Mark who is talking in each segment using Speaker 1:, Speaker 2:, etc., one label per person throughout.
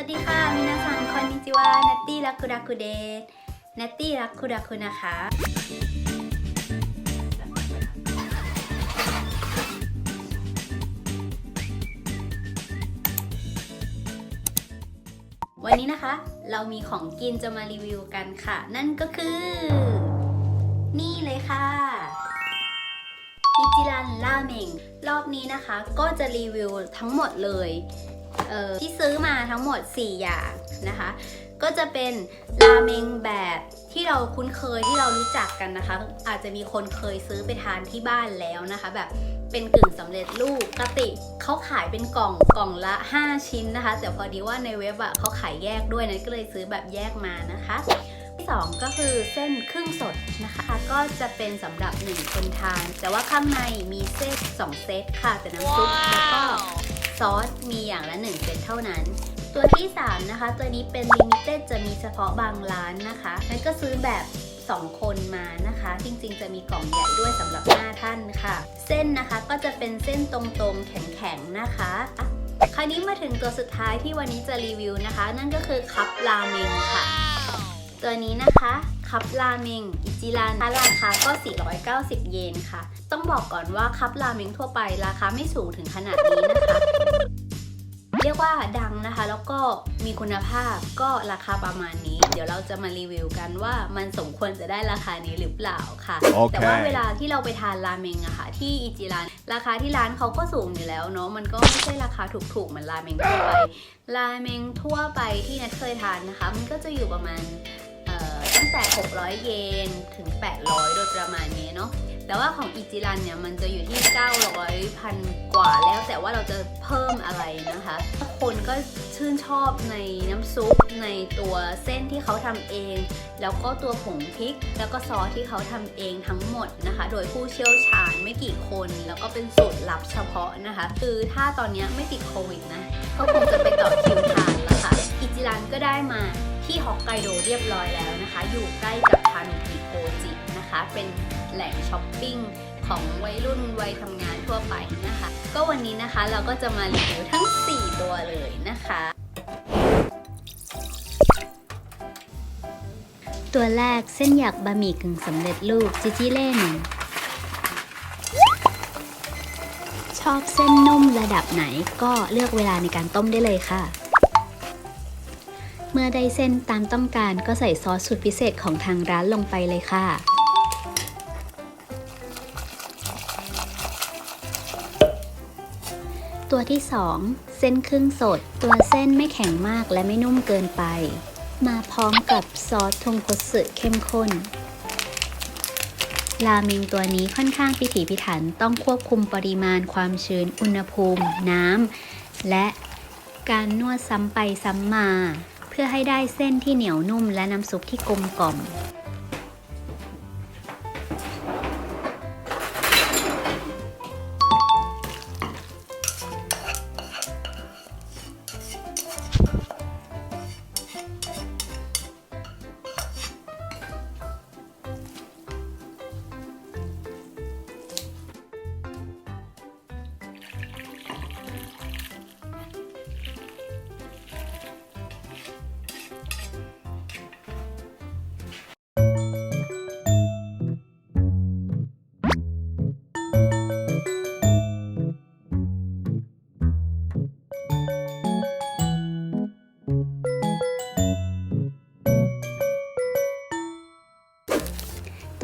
Speaker 1: วัสดีค่ะ มินาซังคอนนิจิวานัตตี้รักคุรักคุเดนัตตี้รักคุรักคุนะคะ วันนี้นะคะ เรามีของกินจะมารีวิวกันค่ะ นั่นก็คือ นี่เลยค่ะอิจิรันราเมงรอบนี้นะคะ ก็จะรีวิวทั้งหมดเลย เออที่ซื้อมาทั้งหมด 4 อย่างนะคะ ก็จะเป็นราเมงแบบที่เราคุ้นเคยที่เรารู้จักกันนะคะ อาจจะมีคนเคยซื้อไปทานที่บ้านแล้วนะคะ แบบเป็นกึ่งสำเร็จรูปปกติเขาขายเป็นกล่องกล่องละ 5 ชิ้นนะคะ แต่พอดีว่าในเว็บอะเขาขายแยกด้วยนะก็เลยซื้อแบบแยกมานะคะที่สองก็คือเส้นครึ่งสดนะคะ ก็จะเป็นสำหรับ 1 คนทาน แต่ว่าข้างในมีเซต2เซตค่ะ แต่น้ำซุปแล้วก็ ซอสมีอย่างละ 1 เซตเท่านั้น ตัวที่ 3 นะคะ ตัวนี้เป็นลิมิเต็ดจะมีเฉพาะบางร้านนะคะนั้นก็ซื้อแบบ 2 คนมานะคะ จริงๆ จะมีกล่องใหญ่ด้วยสำหรับ 5 ท่านค่ะ เส้นนะคะก็จะเป็นเส้นตรงๆ แข็งๆ นะคะคราวนี้มาถึงตัวสุดท้ายที่วันนี้จะรีวิวนะคะ นั่นก็คือคัพราเมงค่ะ ตัวนี้นะคะคัพราเมงอิจิรันราคาก็ 490 เยนค่ะ ต้องบอกก่อนว่าคัพราเมงทั่วไปราคาไม่สูงถึงขนาดนี้นะคะ เรียกว่าดังนะคะ แล้วก็มีคุณภาพก็ราคาประมาณนี้ เดี๋ยวเราจะมารีวิวกันว่ามันสมควรจะได้ราคานี้หรือเปล่าค่ะ
Speaker 2: โอเค
Speaker 1: แต่ว่าเวลาที่เราไปทานราเมงอะค่ะ ที่อิจิรันราคาที่ร้านเขาก็สูงอยู่แล้วเนาะมันก็ไม่ใช่ราคาถูกๆเหมือนราเมงทั่วไปราเมงทั่วไปที่นัทเคยทานนะคะ มันก็จะอยู่ประมาณเอ่อตั้งแต่ 600 เยนถึง 800 โดยประมาณนี้เนาะ แต่ว่าของอิจิรันเนี่ยมันจะอยู่ที่900พันกว่าแล้วแต่ว่าเราจะเพิ่มอะไรนะคะ คนก็ชื่นชอบในน้ำซุปในตัวเส้นที่เขาทำเอง แล้วก็ตัวผงพริก แล้วก็ซอสที่เขาทำเองทั้งหมดนะคะ โดยผู้เชี่ยวชาญไม่กี่คน แล้วก็เป็นสูตรลับเฉพาะนะคะ คือถ้าตอนนี้ไม่ติดโควิดนะก็คงจะไปต่อคิวทานแล้วค่ะ อิจิรันก็ได้มาที่ฮอกไกโดเรียบร้อยแล้วนะคะ อยู่ใกล้กับทานุกิโกจิ นะคะ เป็นแหล่งช้อปปิ้งของวัยรุ่นวัยทำงานทั่วไปนะคะ ก็วันนี้นะคะเราก็จะมารีวิวทั้ง 4 ตัวเลยนะคะ ตัวแรกเส้นหยักบะหมี่กึ่งสำเร็จรูปจิจิเล่น ชอบเส้นนุ่มระดับไหนก็เลือกเวลาในการต้มได้เลยค่ะ เมื่อได้เส้นตามต้องการก็ใส่ซอสสูตรพิเศษของทางร้านลงไปเลยค่ะ ตัวที่ 2 เส้นครึ่งสด ตัวเส้นไม่แข็งมากและไม่นุ่มเกินไป มาพร้อมกับซอสทงคัตสึเข้มข้น ราเมงตัวนี้ค่อนข้างพิถีพิถันต้องควบคุมปริมาณความชื้นอุณหภูมิ น้ำและการนวดซ้ำไปซ้ำมา เพื่อให้ได้เส้นที่เหนียวนุ่มและน้ำซุปที่กลมกล่อม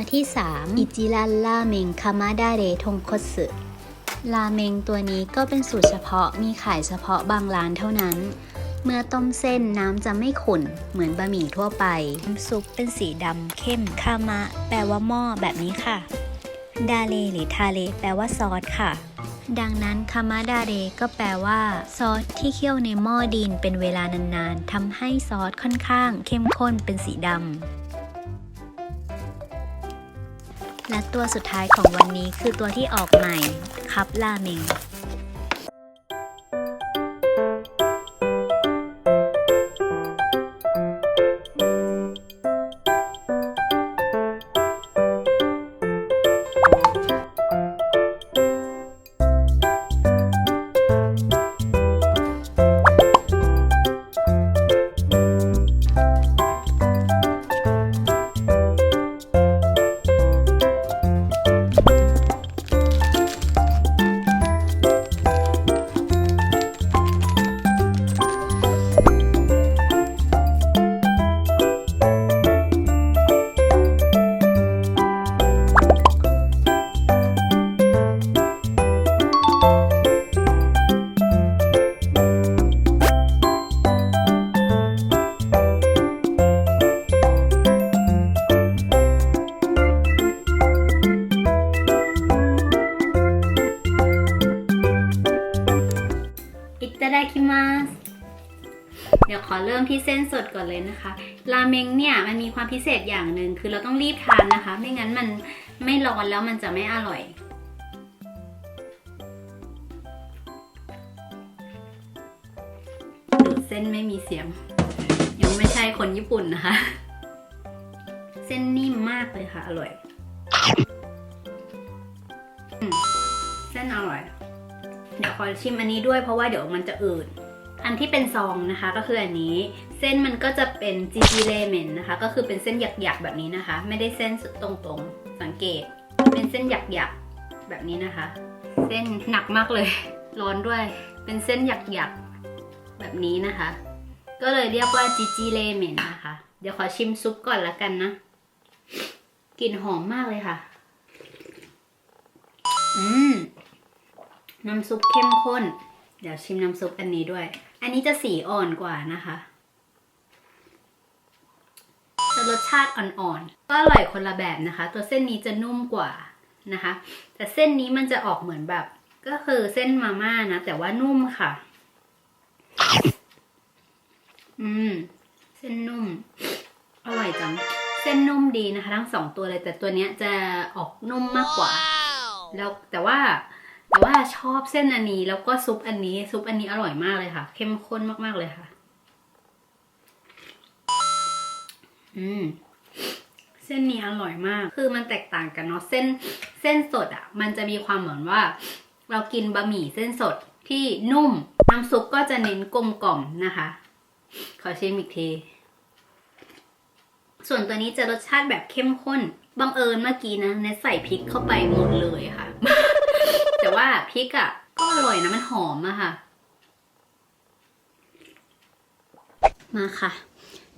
Speaker 1: ตัวที่ 3 อิจิรันราเมงคามาดาเรทงคตสึราเมงตัวนี้ก็เป็นสูตรเฉพาะมีขายเฉพาะบางร้านเท่านั้น เมื่อต้มเส้นน้ำจะไม่ขุ่นเหมือนบะหมี่ทั่วไป น้ำซุปเป็นสีดำเข้มคามะ แปลว่าหม้อแบบนี้ค่ะ ดาเลหรือทาเลแปลว่าซอสค่ะ ดังนั้นคามาดาเรก็แปลว่าซอสที่เคี่ยวในหม้อดินเป็นเวลานานๆทำให้ซอสค่อนข้าง เข้มข้นเป็นสีดำ และตัวสุดท้ายของวันนี้คือตัวที่ออกใหม่ คัพราเมง เดี๋ยวขอเริ่มที่เส้นสดก่อนเลยนะคะ ราเมงเนี่ยมันมีความพิเศษอย่างหนึ่งคือเราต้องรีบทานนะคะ ไม่งั้นมันไม่ร้อนแล้วมันจะไม่อร่อย เส้นไม่มีเสียง ยังไม่ใช่คนญี่ปุ่นนะคะ เส้นนิ่มมากเลยค่ะ อร่อยอเส้นอร่อย เดี๋ยวขอชิมอันนี้ด้วยเพราะว่าเดี๋ยวมันจะอืดอันที่เป็นซองนะคะก็คืออันนี้เส้นมันก็จะเป็นจิจิเรเมนนะคะ ก็คือเป็นเส้นหยักๆแบบนี้นะคะ ไม่ได้เส้นตรงๆสังเกต เป็นเส้นหยักๆแบบนี้นะคะ เส้นหนักมากเลย ร้อนด้วย เป็นเส้นหยักๆแบบนี้นะคะ ก็เลยเรียกว่าจิจิเรเมนนะคะ เดี๋ยวขอชิมซุปก่อนละกันนะกลิ่นหอมมากเลยค่ะ อืม น้ำซุปเข้มข้น เดี๋ยวชิมน้ำซุปอันนี้ด้วย อันนี้จะสีอ่อนกว่านะคะจะรสชาติอ่อนๆ ก็อร่อยคนละแบบนะคะ ตัวเส้นนี้จะนุ่มกว่านะคะ แต่เส้นนี้มันจะออกเหมือนแบบ ก็คือเส้นมาม่านะ แต่ว่านุ่มค่ะ อืม เส้นนุ่ม อร่อยจัง เส้นนุ่มดีนะคะ ทั้งสองตัวเลย แต่ตัวเนี้ยจะออกนุ่มมากกว่า แล้วแต่ว่า แต่ว่าชอบเส้นอันนี้แล้วก็ซุปอันนี้ ซุปอันนี้อร่อยมากเลยค่ะ เข้มข้นมากๆเลยค่ะ อืมเส้นนี้อร่อยมาก คือมันแตกต่างกันเนาะ เส้น เส้นสดอะ่ะ มันจะมีความเหมือนว่า เรากินบะหมี่เส้นสดที่นุ่ม น้ำซุปก็จะเน้นกลมกล่อมนะคะ ขอชิมอีกที ส่วนตัวนี้จะรสชาติแบบเข้มข้น บังเอิญเมื่อกี้นะเนใส่พริกเข้าไปหมดเลยค่ะ แต่ว่าพริกอะ่ะ ก็อร่อยนะมันหอมอะค่ะ มาค่ะ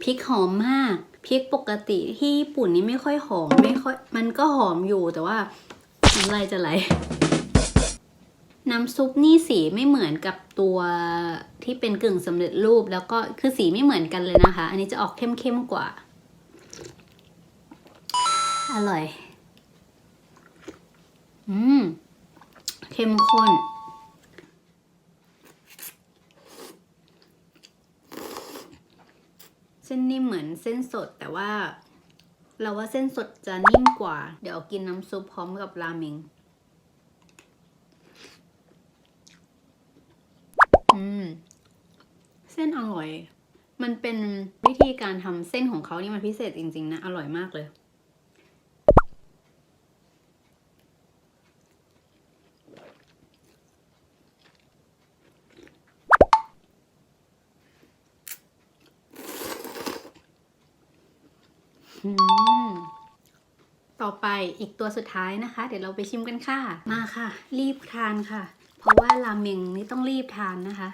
Speaker 1: พริกหอมมากพริกปกติที่ญี่ปุ่นนี่ไม่ค่อยหอมไม่ค่อยมันก็หอมอยู่แต่ว่าน้ำลายจะไหลน้ำซุปนี่สีไม่เหมือนกับตัวที่เป็นกึ่งสำเร็จรูปแล้วก็คือสีไม่เหมือนกันเลยนะคะ อันนี้จะออกเข้มๆกว่า อร่อย อืม เข้มข้น เส้นนิ่มเหมือนเส้นสดแต่ว่า เราว่าเส้นสดจะนิ่มกว่า เดี๋ยวกินน้ำซุปพร้อมกับราเมงอืม เส้นอร่อย มันเป็นวิธีการทำเส้นของเขานี่มันพิเศษจริง ๆ นะ อร่อยมากเลย ต่อไปอีกตัวสุดท้ายนะคะ เดี๋ยวเราไปชิมกันค่ะ มาค่ะ รีบทานค่ะ เพราะว่าราเมงนี่ต้องรีบทานนะคะ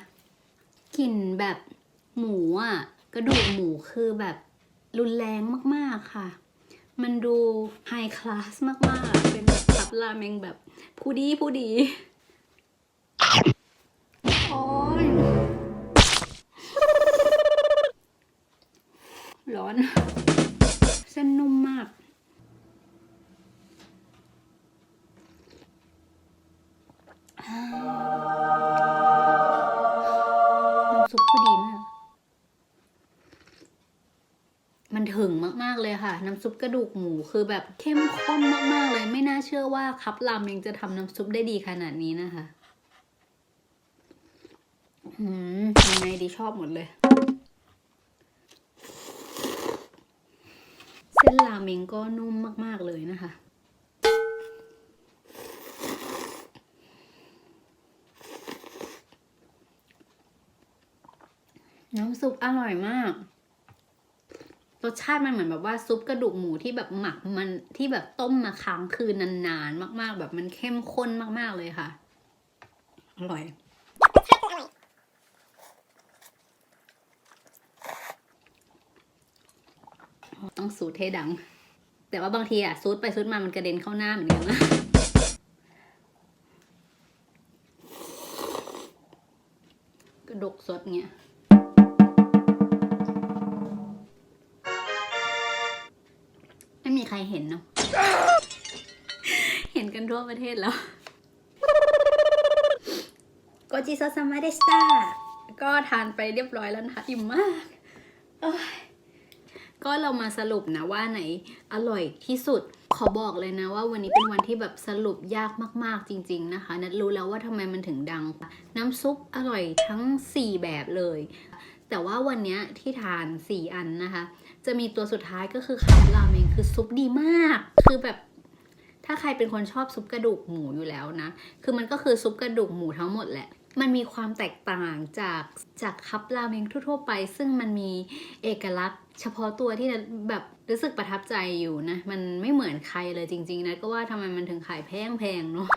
Speaker 1: กลิ่นแบบหมูอะ กระดูกหมูคือแบบรุนแรงมากๆค่ะ มันดูไฮคลาสมากๆ เป็นแบบทับราเมงแบบผู้ดีผู้ดีโอ้ยร้อน ส้นนุ่มมากน้ำซุปคือดีมาก มันถึงมาก ๆ เลยค่ะ น้ำซุปกระดูกหมูคือแบบเข้มข้นมาก ๆ เลย ไม่น่าเชื่อว่าคัพรามยังจะทำน้ำซุปได้ดีขนาดนี้นะคะ อืมยังไงดีชอบหมดเลย เส้ นราเมงก็นุ่มมาก ๆ เลยนะคะ น้ำซุปอร่อยมาก รสชาติมันเหมือนแบบว่าซุปกระดูกหมูที่แบบหมักมันที่แบบต้มมาค้างคืนนานๆ มาก ๆ แบบมันเข้มข้นมาก ๆ เลยค่ะ อร่อย ต้องสูดให้ดัง แต่ว่าบางทีอะซูดไปซูดมามันกระเด็นเข้าหน้าเหมือนกันนะกระดกสดเงี้ยไม่มีใครเห็นเนาะเห็นกันทั่วประเทศแล้วโกจิซซามาเดสตาก็ทานไปเรียบร้อยแล้วนะคะอิ่มมากเอ้ย ก็เรามาสรุปนะว่าไหนอร่อยที่สุด ขอบอกเลยนะว่าวันนี้เป็นวันที่แบบสรุปยากมากๆจริง ๆนะคะ นัดรู้แล้วว่าทำไมมันถึงดัง น้ำซุปอร่อยทั้ง 4 แบบเลย แต่ว่าวันนี้ที่ทาน 4 อันนะคะ จะมีตัวสุดท้ายก็คือคัพราเมงคือซุปดีมาก คือแบบถ้าใครเป็นคนชอบซุปกระดูกหมูอยู่แล้วนะ คือมันก็คือซุปกระดูกหมูทั้งหมดแหละ มันมีความแตกต่างจากจากคัพราเมงทั่วๆไป ซึ่งมันมีเอกลักษณ์ เฉพาะตัวที่นัทแบบรู้สึกประทับใจอยู่นะ มันไม่เหมือนใครเลยจริง ๆนะก็ว่าทำไมมันถึงขายแพงๆเนาะ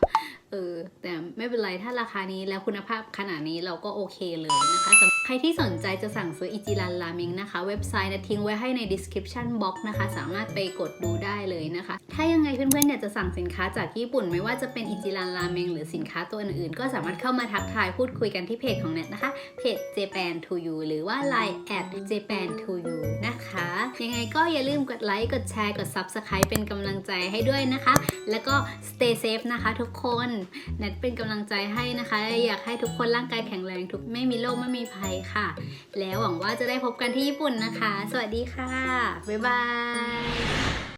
Speaker 1: เออแต่ไม่เป็นไรถ้าราคานี้แล้วคุณภาพขนาดนี้เราก็โอเคเลยนะคะส รับใครที่สนใจจะสั่งซื้ออิจิรันราเมงนะคะ เว็บไซต์นะทิ้งไว้ให้ใน description box นะคะ สามารถไปกดดูได้เลยนะคะ ถ้ายังไงเพื่อนๆอยากจะสั่งสินค้าจากญี่ปุ่น ไม่ว่าจะเป็นอิจิรันราเมงหรือสินค้าตัวอื่นๆ ก็สามารถเข้ามาทักทายพูดคุยกันที่เพจของเน็ตนะคะ เพจ Japan to you หรือว่า Line at Japan to you นะคะ ยังไงก็อย่าลืมกดไลค์กดแชร์กด subscribe เป็นกำลังใจให้ด้วยนะคะ แล้วก็ stay safe นะคะทุกคนเน็ตเป็นกำลังใจให้นะคะ อยากให้ทุกคนร่างกายแข็งแรงทุกไม่มีโรคไม่มีภัยค่ะ แล้วหวังว่าจะได้พบกันที่ญี่ปุ่นนะคะ สวัสดีค่ะ บ๊ายบาย